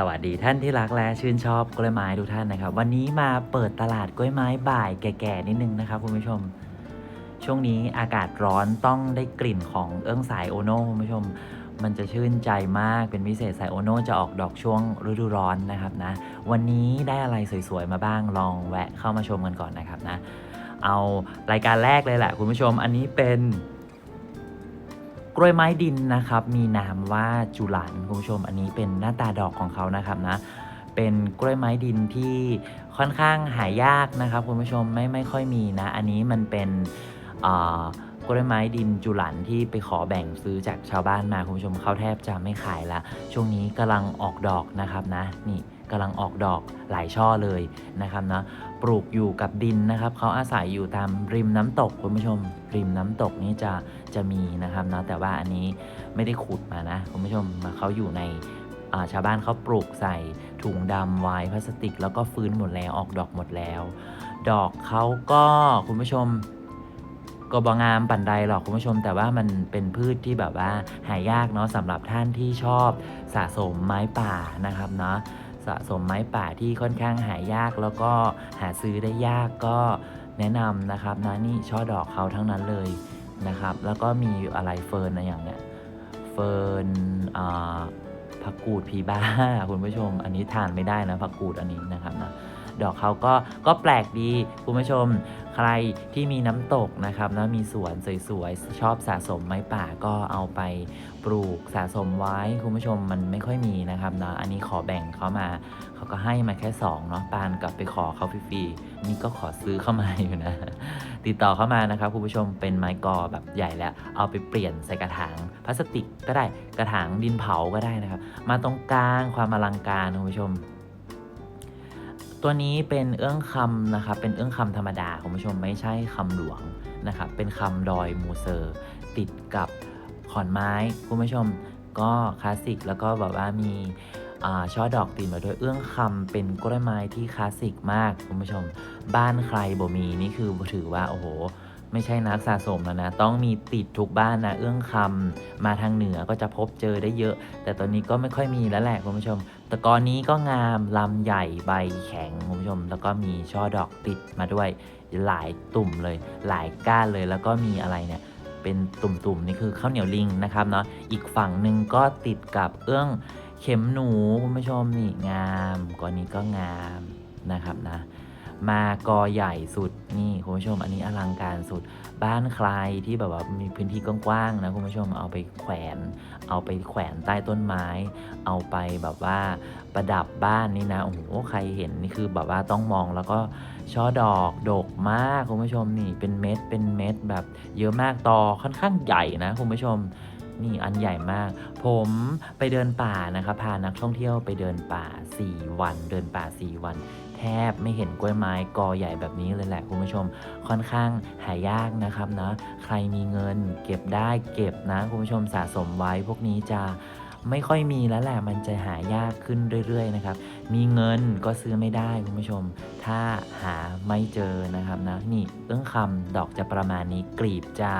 สวัสดีท่านที่รักและชื่นชอบกล้วยไม้ทุกท่านนะครับ วันนี้มาเปิดตลาดกล้วยไม้บ่ายแก่ๆนิดนึงนะครับคุณผู้ชม ช่วงนี้อากาศร้อนต้องได้กลิ่นของเอื้องสายโอโน่คุณผู้ชม มันจะชื่นใจมากเป็นพิเศษสายโอโน่จะออกดอกช่วงฤดูร้อนนะครับนะ วันนี้ได้อะไรสวยๆมาบ้างลองแวะเข้ามาชมกันก่อนนะครับนะ เอารายการแรกเลยแหละคุณผู้ชมอันนี้เป็น กล้วยไม้ดินนะครับ มีนามว่าจุลันคุณผู้ชม อันนี้เป็นหน้าตาดอกของเขานะครับนะ เป็นกล้วยไม้ดินที่ค่อนข้างหายากนะครับคุณผู้ชมไม่ไม่ค่อยมีนะ อันนี้มันเป็นอ่ากล้วยไม้ดินจุลันที่ไปขอแบ่งซื้อจากชาวบ้านมาคุณผู้ชมเขาแทบจะไม่ขายละช่วงนี้กำลังออกดอกนะครับนะนี่ กำลังออกดอกหลายช่อเลยนะครับนะปลูกอยู่กับดินนะครับเขาอาศัยอยู่ตามริมน้ำตกคุณผู้ชม ริมน้ำตกนี้จะจะมีนะครับนะแต่ว่าอันนี้ไม่ได้ขุดมานะคุณผู้ชมเขาอยู่ในชาวบ้านเขาปลูกใส่ถุงดำไว้พลาสติก แล้วก็ฟื้นหมดแล้วออกดอกหมดแล้ว ดอกเขาก็คุณผู้ชมก็บองามปั่นใดหรอกคุณผู้ชม แต่ว่ามันเป็นพืชที่แบบว่าหายากเนาะสำหรับท่านที่ชอบสะสมไม้ป่านะครับเนาะ สะสมไม้ป่าที่ค่อนข้างหายาก แล้วก็หาซื้อได้ยากก็แนะนำนะครับนะนี่ช่อดอกเขาทั้งนั้นเลยนะครับ แล้วก็มีอะไรเฟิร์นนะอย่างเนี้ยเฟิร์นผักกูดผีบ้าคุณผู้ชม อันนี้ทานไม่ได้นะผักกูดอันนี้นะครับนะ ดอกเขาก็ก็แปลกดีคุณผู้ชมใครที่มีน้ำตกนะครับนะมีสวนสวยๆ ชอบสะสมไม้ป่าก็เอาไปปลูกสะสมไว้คุณผู้ชมมันไม่ค่อยมีนะครับนะอันนี้ขอแบ่งเขามา เขาก็ให้มาแค่2เนาะปานกลับไปขอเขาฟรีๆนี่ก็ขอซื้อเข้ามาอยู่นะ ติดต่อเข้ามานะครับคุณผู้ชมเป็นไม้กอแบบใหญ่แล้ว เอาไปเปลี่ยนใส่กระถางพลาสติกก็ได้กระถางดินเผาก็ได้นะครับ มาตรงกลางความอลังการคุณผู้ชม ตัวนี้เป็นเอื้องคำนะครับเป็นเอื้องคำธรรมดาคุณผู้ชมไม่ใช่คำหลวงนะครับเป็นคำดอยมูเซอร์ ติดกับขอนไม้คุณผู้ชมก็คลาสสิกแล้วก็แบบว่ามีอ่าช่อดอกติดมาด้วยเอื้องคำเป็นกล้วยไม้ที่คลาสสิกมากคุณผู้ชม บ้านใครบ่มีนี่คือถือว่าโอ้โห ไม่ใช่นักสะสมแล้วนะ ต้องมีติดทุกบ้านนะเอื้องคำมาทางเหนือก็จะพบเจอได้เยอะ แต่ตอนนี้ก็ไม่ค่อยมีแล้วแหละคุณผู้ชม ตะกอนนี้ก็งามลำใหญ่ใบแข็งคุณผู้ชม แล้วก็มีช่อดอกติดมาด้วยหลายตุ่มเลย หลายก้านเลยแล้วก็มีอะไรเนี่ยเป็นตุ่มๆนี่คือข้าวเหนียวลิงนะครับเนาะอีกฝั่งหนึ่งก็ติดกับเอื้องเข็มหนูคุณผู้ชมนี่งามกอนี้ก็งามนะครับนะ มากอใหญ่สุดนี่คุณผู้ชมอันนี้อลังการสุด บ้านใครที่แบบว่ามีพื้นที่กว้างๆนะคุณผู้ชมเอาไปแขวน เอาไปแขวนใต้ต้นไม้ เอาไปแบบว่าประดับบ้านนี่นะโอ้โหใครเห็นนี่คือแบบว่าต้องมองแล้วก็ช่อดอกดกมากคุณผู้ชมนี่เป็นเม็ดเป็นเม็ดแบบ เยอะมากตอค่อนข้างใหญ่นะคุณผู้ชมนี่อันใหญ่มาก ผมไปเดินป่านะครับพานักท่องเที่ยวไปเดินป่า 4 วัน เดินป่า 4 วัน แทบไม่เห็นกล้วยไม้กอใหญ่แบบนี้เลยแหละคุณผู้ชม ค่อนข้างหายากนะครับนะใครมีเงินเก็บได้เก็บนะคุณผู้ชมสะสมไว้พวกนี้จะไม่ค่อยมีแล้วแหละมันจะหายากขึ้นเรื่อย ๆ นะครับ มีเงินก็ซื้อไม่ได้คุณผู้ชม ถ้าหาไม่เจอนะครับนะนี่เอื้องคำดอกจะประมาณนี้กลีบจะ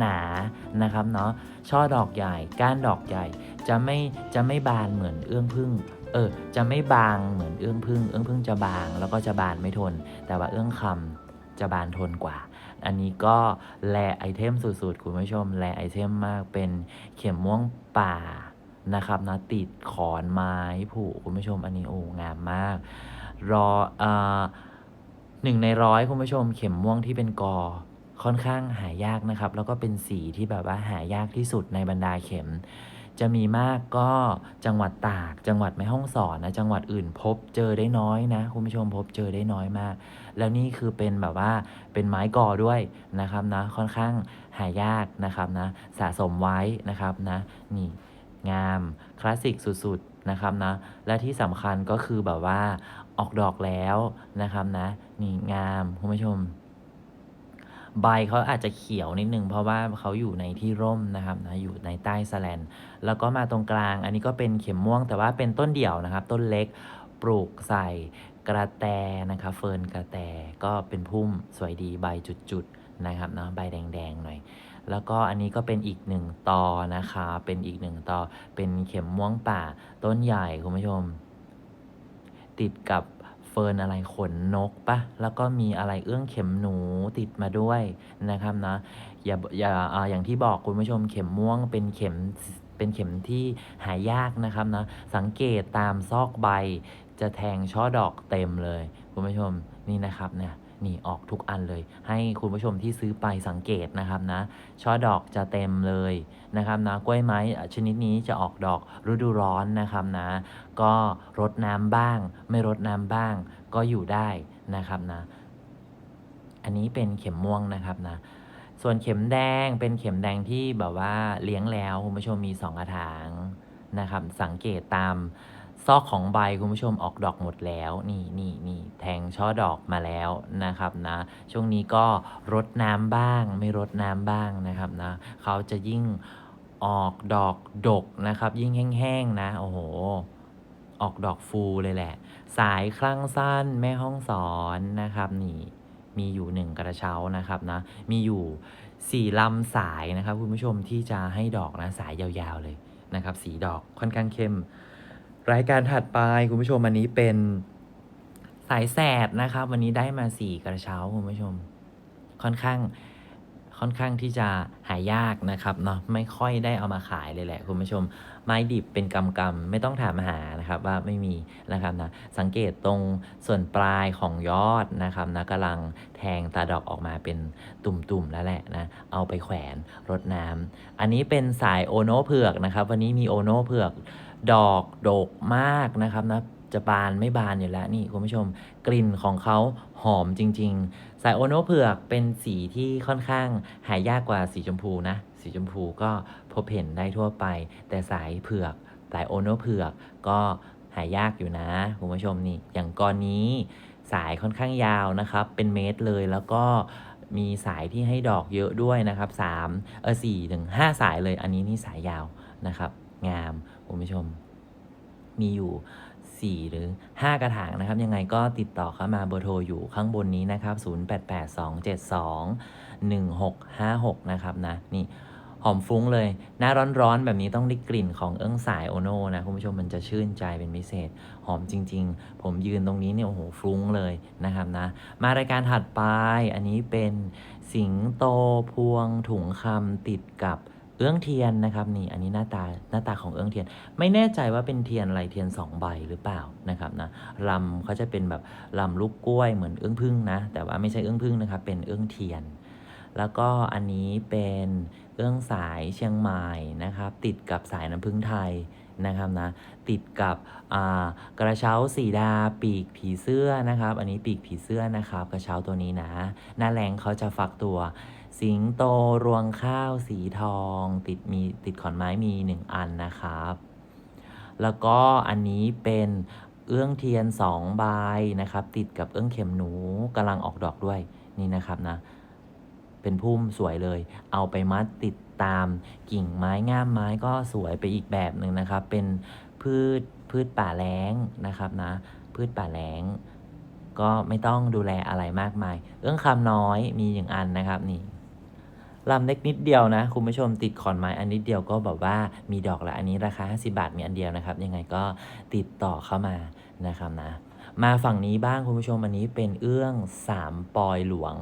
หนาๆนะครับเนาะช่อดอกใหญ่ก้านดอกใหญ่ จะไม่จะไม่บานเหมือนเอื้องพึ่ง เออจะไม่บางเหมือนเอื้องพึ่งเอื้องพึ่งจะบางแล้วก็จะบานไม่ทน แต่ว่าเอื้องคำจะบานทนกว่า อันนี้ก็แลไอเทมสุดๆ คุณผู้ชมแลไอเทมมากเป็นเข็มม่วงป่านะครับนะติดขอนไม้ผูกคุณผู้ชมอันนี้โอ้งามมาก รอเอ่อหนึ่งในร้อยคุณผู้ชม เข็มม่วงที่เป็นกอค่อนข้างหายากนะครับ แล้วก็เป็นสีที่แบบว่าหายากที่สุดในบรรดาเข็ม จะมีมากก็จังหวัดตาก จังหวัดแม่ฮ่องสอนนะจังหวัดอื่นพบเจอได้น้อยนะคุณผู้ชมพบเจอได้น้อยมาก แล้วนี่คือเป็นแบบว่าเป็นไม้กอด้วยนะครับนะค่อนข้างหายากนะครับนะสะสมไว้นะครับนะนี่งามคลาสสิกสุดๆนะครับนะและที่สำคัญก็คือแบบว่าออกดอกแล้วนะครับนะนี่งามคุณผู้ชม ใบเขาอาจจะเขียวนิดนึงเพราะว่าเขาอยู่ในที่ร่มนะครับนะอยู่ในใต้สแลนแล้วก็มาตรงกลาง อันนี้ก็เป็นเข็มม่วงแต่ว่าเป็นต้นเดี่ยวนะครับ ต้นเล็กปลูกใส่กระแตนะครับเฟิร์นกระแตก็เป็นพุ่มสวยดีใบจุดๆนะครับเนาะใบแดงๆหน่อย แล้วก็อันนี้ก็เป็นอีกหนึ่งตอนะคะเป็นอีกหนึ่งตอเป็นเข็มม่วงป่าต้นใหญ่คุณผู้ชมติดกับ เฟิร์นอะไรขนนกปะแล้วก็มีอะไรเอื้องเข็มหนูติดมาด้วยนะครับนะอย่าอย่าอ่าอย่างที่บอกคุณผู้ชมเข็มม่วงเป็นเข็มเป็นเข็มที่หายากนะครับนะสังเกตตามซอกใบจะแทงช่อดอกเต็มเลยคุณผู้ชมนี่นะครับเนี่ย นี่ออกทุกอันเลย ให้คุณผู้ชมที่ซื้อไปสังเกตนะครับนะช่อดอกจะเต็มเลยนะครับนะกล้วยไม้ชนิดนี้จะออกดอกฤดูร้อนนะครับนะ ก็รดน้ำบ้าง ไม่รดน้ำบ้าง ก็อยู่ได้นะครับนะ อันนี้เป็นเข็มม่วงนะครับนะส่วนเข็มแดงเป็นเข็มแดงที่แบบว่าเลี้ยงแล้วคุณผู้ชมมีสองกระถางนะครับ สังเกตตาม ซอกของใบคุณผู้ชมออกดอกหมดแล้วนี่นี่นี่แทงช่อดอกมาแล้วนะครับนะ ช่วงนี้ก็รดน้ำบ้าง ไม่รดน้ำบ้างนะครับนะเขาจะยิ่งออกดอกดกนะครับ ยิ่งแห้งๆนะโอ้โหออกดอกฟูเลยแหละ สายคลั่งสั้นแม่ห้องสอนนะครับนี่มีอยู่หนึ่งกระเช้านะครับนะมีอยู่สี่ลำสายนะครับคุณผู้ชมที่จะให้ดอกนะสายยาวๆเลยนะครับ สีดอกค่อนข้างเข้ม รายการถัดไปคุณผู้ชมอันนี้เป็นสายแสดนะครับ วันนี้ได้มาสี่กระเช้าคุณผู้ชม ค่อนข้างค่อนข้างที่จะหายากนะครับเนาะไม่ค่อยได้เอามาขายเลยแหละคุณผู้ชม ไม้ดิบเป็นกำกำไม่ต้องถามหานะครับ ว่าไม่มีนะครับนะสังเกตตรงส่วนปลายของยอดนะครับนะกำลังแทงตาดอกออกมาเป็นตุ่มๆแล้วแหละนะเอาไปแขวนรดน้ำอันนี้เป็นสายโอโนเผือกนะครับ วันนี้มีโอโนเผือก ดอกโดกมากนะครับนะจะบานไม่บานอยู่แล้วนี่คุณผู้ชมกลิ่นของเขาหอมจริง ๆ สายโอโนเผือกเป็นสีที่ค่อนข้างหายากกว่าสีชมพูนะ สีชมพูก็พบเห็นได้ทั่วไป แต่สายเผือกสายโอโนเผือกก็หายากอยู่นะคุณผู้ชมนี่อย่างกรนี้สายค่อนข้างยาวนะครับ เป็นเมตรเลยแล้วก็มีสายที่ให้ดอกเยอะด้วยนะครับสามเออสี่ถึงห้าสายเลยอันนี้นี่สายยาวนะครับ งามคุณผู้ชม มีอยู่ 4 หรือ 5 กระถางนะครับ ยังไงก็ติดต่อเข้ามาเบอร์โทรอยู่ข้างบนนี้นะครับ 0882721656 นะครับนะนี่หอมฟุ้งเลย หน้าร้อนๆ แบบนี้ต้องได้กลิ่นของเอิ้งสายโอโน่นะ คุณผู้ชมมันจะชื่นใจเป็นพิเศษ หอมจริง ๆ ผมยืนตรงนี้เนี่ย โอ้โห ฟุ้งเลยนะครับนะ มารายการถัดไป อันนี้เป็นสิงโตพวงถุงคำติดกับ เอื้องเทียนนะครับนี่อันนี้หน้าตาหน้าตาของเอื้องเทียน ไม่แน่ใจว่าเป็นเทียนอะไรเทียนสองใบหรือเปล่านะครับนะลำเขาจะเป็นแบบลำลูกกล้วยเหมือนเอื้องพึ่งนะแต่ว่าไม่ใช่เอื้องพึ่งนะครับเป็นเอื้องเทียน แล้วก็อันนี้เป็นเอื้องสายเชียงใหม่นะครับ ติดกับสายน้ำพึ่งไทยนะครับนะติดกับกระเช้าสีดาปีกผีเสื้อนะครับ อันนี้ปีกผีเสื้อนะครับ กระเช้าตัวนี้นะ หน้าแรงเขาจะฟักตัว สิงโตรวงข้าวสีทอง ติดมีติดขอนไม้มีหนึ่งอันนะครับ แล้วก็อันนี้เป็นเอื้องเทียนสองใบนะครับ ติดกับเอื้องเข็มหนูกำลังออกดอกด้วยนี่นะครับนะ เป็นพุ่มสวยเลย เอาไปมัดติดตามกิ่งไม้ง่ามไม้ก็สวยไปอีกแบบหนึ่งนะครับ เป็นพืชพืชป่าแล้งนะครับนะ พืชป่าแล้งก็ไม่ต้องดูแลอะไรมากมาย เอื้องคำน้อยมีอย่างอันนะครับนี่ ลำเล็กนิดเดียวนะ คุณผู้ชมติดขอนไม้อันนิดเดียวก็แบบว่ามีดอกละอันนี้ราคา 50 บาทมีอันเดียวนะครับ ยังไงก็ติดต่อเข้ามานะครับนะ มาฝั่งนี้บ้างคุณผู้ชมอันนี้เป็นเอื้องสามปอยหลวง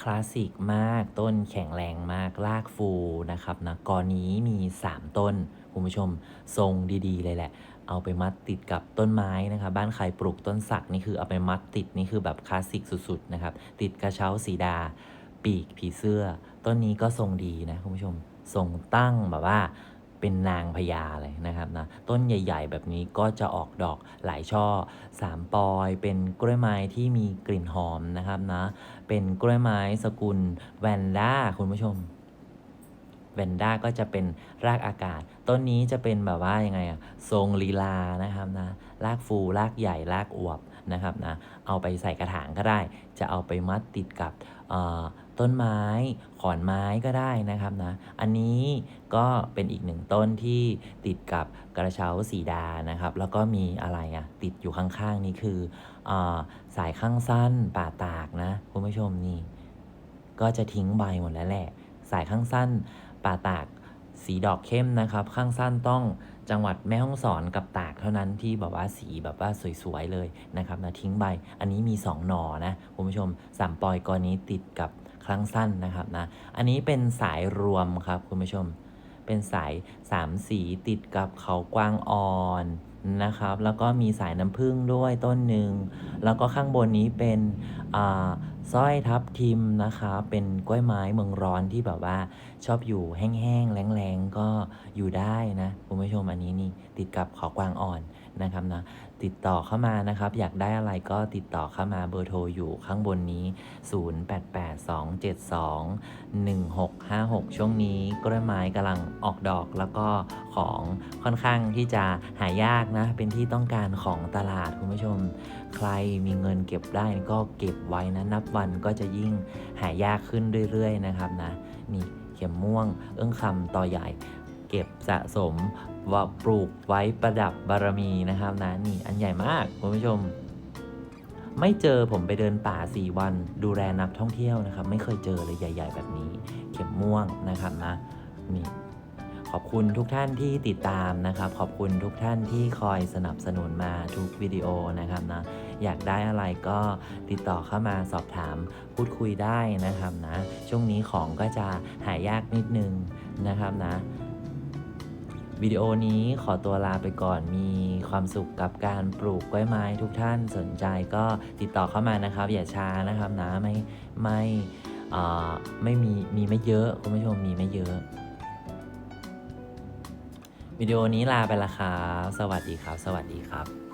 คลาสสิกมากต้นแข็งแรงมากรากฟูนะครับนะกอนี้มี 3 ต้นคุณผู้ชมทรงดีๆ เลยแหละ เอาไปมัดติดกับต้นไม้นะครับบ้านใครปลูกต้นสักนี่คือเอาไปมัดติดนี่คือแบบคลาสสิกสุดๆนะครับติดกระเช้าสีดา ปีกผีเสื้อ ต้นนี้ก็ทรงดีนะคุณผู้ชมทรงตั้งแบบว่าเป็นนางพญาเลยนะครับนะต้นใหญ่ ๆ แบบนี้ก็จะออกดอกหลายช่อสามปอย เป็นกล้วยไม้ที่มีกลิ่นหอมนะครับนะเป็นกล้วยไม้สกุลแวนด้าคุณผู้ชมแวนด้าก็จะเป็นรากอากาศ ต้นนี้จะเป็นแบบว่ายังไงอะทรงลีลานะครับนะรากฟูรากใหญ่รากอวบ นะครับนะเอาไปใส่กระถางก็ได้ จะเอาไปมัดติดกับต้นไม้ขอนไม้ก็ได้นะครับนะอันนี้ก็เป็นอีกหนึ่งต้นที่ติดกับกระเช้าสีดานะครับ แล้วก็มีอะไรอะติดอยู่ข้างๆนี้คืออสายข้างสั้นป่าตากนะคุณผู้ชมนี่ ก็จะทิ้งใบหมดแล้วแหละ สายข้างสั้นป่าตากสีดอกเข้มนะครับ ข้างสั้นต้อง จังหวัดแม่ฮ่องสอนกับตากเท่านั้นที่แบบว่าสีแบบว่าสวยๆเลยนะครับนะทิ้งใบ อันนี้มี 2 หน่อนะคุณผู้ชมสามปอยกอนี้ติดกับครั้งสั้นนะครับนะอันนี้เป็นสายรวมครับคุณผู้ชม เป็นสายสามสีติดกับเขากวางอ่อน นะครับ แล้วก็มีสายน้ำผึ้งด้วยต้นหนึ่ง แล้วก็ข้างบนนี้เป็นอ่าสร้อยทับทิมนะคะเป็นกล้วยไม้เมืองร้อนที่แบบว่าชอบอยู่แห้งๆแรงๆก็อยู่ได้นะคุณผู้ชมอันนี้นี่ติดกับขอกวางอ่อน นะครับนะติดต่อเข้ามานะครับ อยากได้อะไรก็ติดต่อเข้ามาเบอร์โทรอยู่ข้างบนนี้ 0882721656 ช่วงนี้กล้วยไม้กำลังออกดอกแล้วก็ของค่อนข้างที่จะหายากนะ เป็นที่ต้องการของตลาดคุณผู้ชม ใครมีเงินเก็บได้ก็เก็บไว้นะ นับวันก็จะยิ่งหายากขึ้นเรื่อยๆนะครับนะนี่เข็มม่วงเอื้องคำต่อใหญ่ เก็บสะสมว่าปลูกไว้ประดับบารมีนะครับนะนี่อันใหญ่มากคุณผู้ชม ไม่เจอผมไปเดินป่า 4 วัน ดูแลนักท่องเที่ยวนะครับ ไม่เคยเจอเลยใหญ่ ๆ แบบนี้ เข็มม่วงนะครับนะนี่ขอบคุณทุกท่านที่ติดตามนะครับ ขอบคุณทุกท่านที่คอยสนับสนุนมาทุกวิดีโอนะครับนะอยากได้อะไรก็ติดต่อเข้ามาสอบถามพูดคุยได้นะครับนะ ช่วงนี้ของก็จะหายากนิดนึงนะครับนะ วิดีโอนี้ขอตัวลาไปก่อนมีความสุขกับการปลูกกล้วยไม้ทุกท่านสนใจก็ติดต่อเข้ามานะครับ อย่าช้านะครับนะไม่ไม่ไม่มีมีไม่เยอะคุณผู้ชมมีไม่เยอะ วิดีโอนี้ลาไปละครับสวัสดีครับ สวัสดีครับ